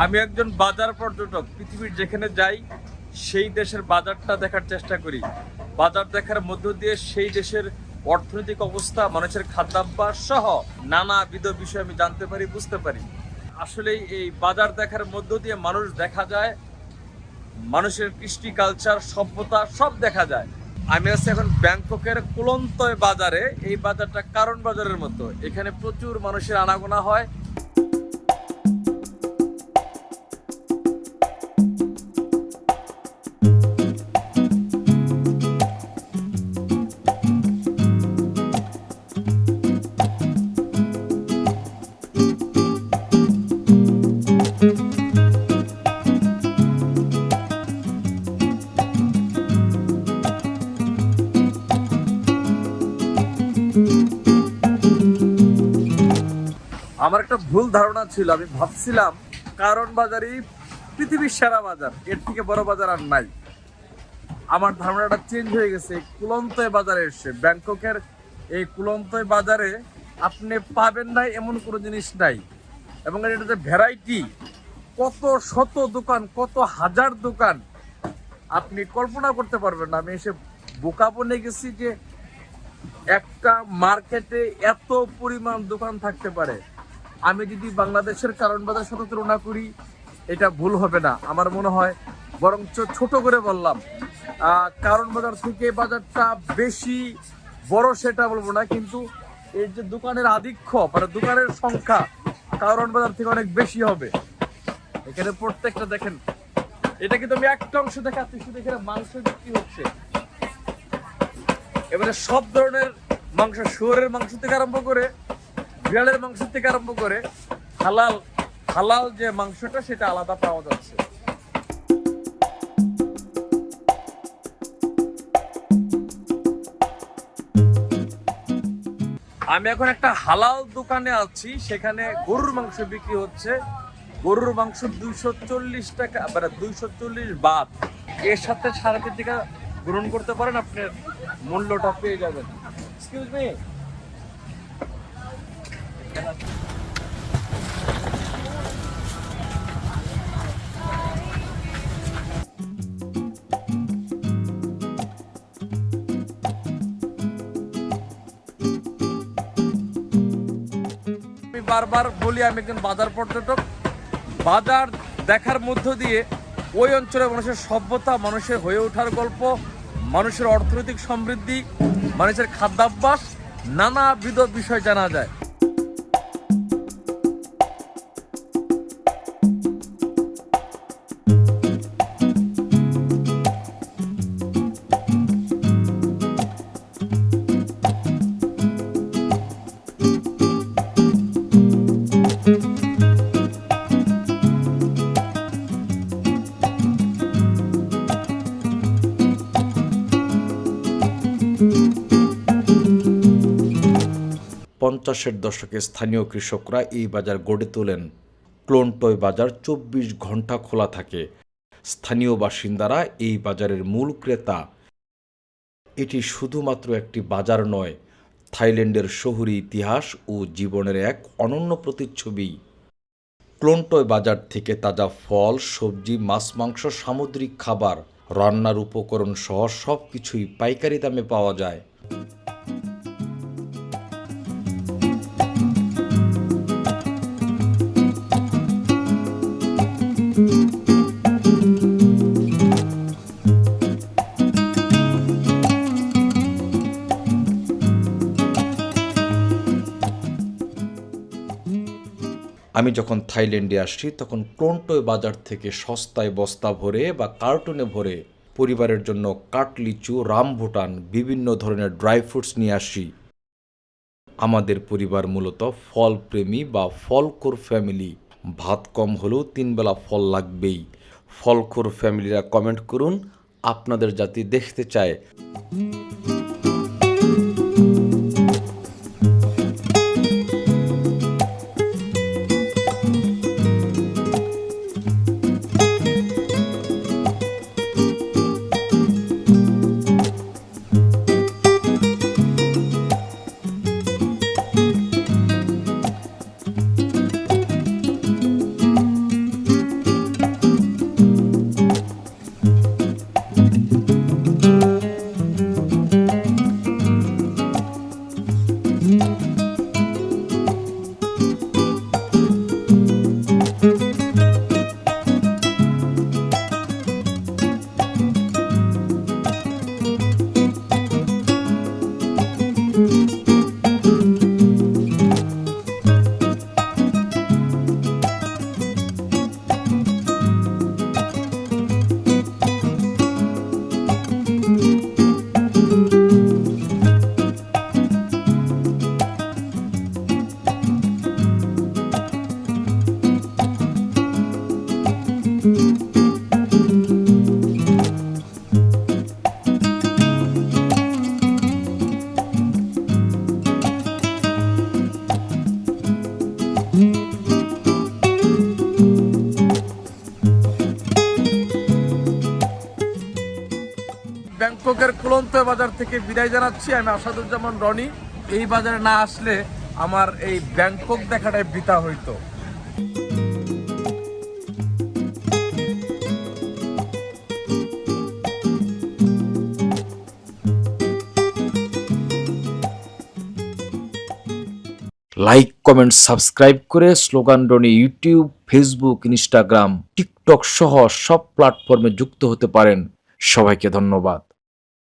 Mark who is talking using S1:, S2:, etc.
S1: আমি একজন বাজার পর্যটক, পৃথিবীর যেখানে যাই, সেই দেশের বাজারটা দেখার চেষ্টা করি। বাজার দেখার মধ্য দিয়ে সেই দেশের অর্থনৈতিক অবস্থা, মানুষের খাদ্যাভ্যাস সহ নানাবিধ বিষয় আমি জানতে পারি, বুঝতে পারি। আসলে এই বাজার দেখার মধ্য দিয়ে মানুষ দেখা যায়, মানুষের কৃষ্টি কালচার, সভ্যতা সব দেখা যায়। আমি আছি এখন ব্যাংককের কুলন্তয় বাজারে, এই বাজারটা কারণ বাজারের মতো। এখানে প্রচুর মানুষের আনাগোনা হয় আমার একটা ভুল ধারণা ছিল, আমি ভাবছিলাম কারণ বাজারই পৃথিবীর সেরা বাজার, এর থেকে বড় বাজার আর নাই। আমার ধারণাটা চেঞ্জ হয়ে গেছে কুলন্তয় বাজারে এসে ব্যাংককের এই কুলন্তয় বাজারে আপনি পাবেন নাই এমন কোনো জিনিস নাই। এবং এটা যে ভ্যারাইটি কত শত দোকান, কত হাজার দোকান আপনি কল্পনা করতে পারবেন না। আমি এসে বোকা বনে গেছি যে একটা মার্কেটে এত পরিমাণ দোকান থাকতে পারে। আমি যদি বাংলাদেশের কারণ বাজার সাথে তুলনা করি, এটা ভুল হবে না। আমার মনে হয়, বরঞ্চ ছোট করে বললাম কারণ বাজার থেকে বাজারটা বেশি বড় সেটা বলব না, কিন্তু এর যে দোকানের আধিক্য মানে দোকানের সংখ্যা কারণ বাজার থেকে অনেক বেশি হবে। এখানে প্রত্যেকটা দেখেন, এটা কিন্তু আমি একটা অংশ দেখাচ্ছি শুধু এখানে মাংস বিক্রি হচ্ছে। এবারে সব ধরনের মাংস, শুয়োরের মাংস থেকে আরম্ভ করে বিড়ালের মাংস থেকে আরম্ভ করে হালাল হালাল যে মাংসটা, সেটা আলাদা পাওয়া যাচ্ছে। আমি এখন একটা হালাল দোকানে আছি, সেখানে গরুর মাংস বিক্রি হচ্ছে। গরুর মাংস দুইশো চল্লিশ টাকা মানে দুইশো চল্লিশ বাদ। এর সাথে সাড়ে তিন টাকা গ্রহণ করতে পারেন, আপনার মূল্যটা পেয়ে যাবেন। এক্সকিউজ মি বারবার বলি, আমি একজন বাজার পর্যটক। বাজার দেখার মধ্য দিয়ে ওই অঞ্চলের মানুষের সভ্যতা, মানুষের হয়ে ওঠার গল্প, মানুষের অর্থনৈতিক সমৃদ্ধি, মানুষের খাদ্যাভ্যাস, নানাবিধ বিষয় জানা যায়।
S2: পঞ্চাশের দশকে স্থানীয় কৃষকরা এই বাজার গড়ে তোলেন। ক্লোনটয় বাজার চব্বিশ ঘণ্টা খোলা থাকে। স্থানীয় বাসিন্দারা এই বাজারের মূল ক্রেতা। এটি শুধুমাত্র একটি বাজার নয়, থাইল্যান্ডের শহুরি ইতিহাস ও জীবনের এক অনন্য প্রতিচ্ছবি। ক্লোনটয় বাজার থেকে তাজা ফল, সবজি, মাছ, মাংস, সামুদ্রিক খাবার, রান্নার উপকরণ সহ সব কিছুই পাইকারি দামে পাওয়া যায়। আমি যখন থাইল্যান্ডে আসি তখন ক্লোনটয় বাজার থেকে সস্তায় বস্তা ভরে বা কার্টুনে ভরে পরিবারের জন্য কাটলিচু রামভুটান, বিভিন্ন ধরনের ড্রাই ফ্রুটস নিয়ে আসি। আমাদের পরিবার মূলত ফল প্রেমী বা ফলখোর ফ্যামিলি। ভাত কম হলেও তিনবেলা ফল লাগবেই। ফলখোর ফ্যামিলিরা কমেন্ট করুন, আপনাদের জাতি দেখতে চায়।
S1: you. কুলন্ত বাজার থেকে বিদায় জানাচ্ছি। আমি আসাদুজ্জামান রনি। এই বাজারে না আসলে আমার এই ব্যাংকক দেখাটাই বৃথা হইতো।
S2: লাইক কমেন্ট সাবস্ক্রাইব করে slogan Roni YouTube Facebook Instagram TikTok সহ সব প্ল্যাটফর্মে যুক্ত হতে পারেন। সবাইকে ধন্যবাদ।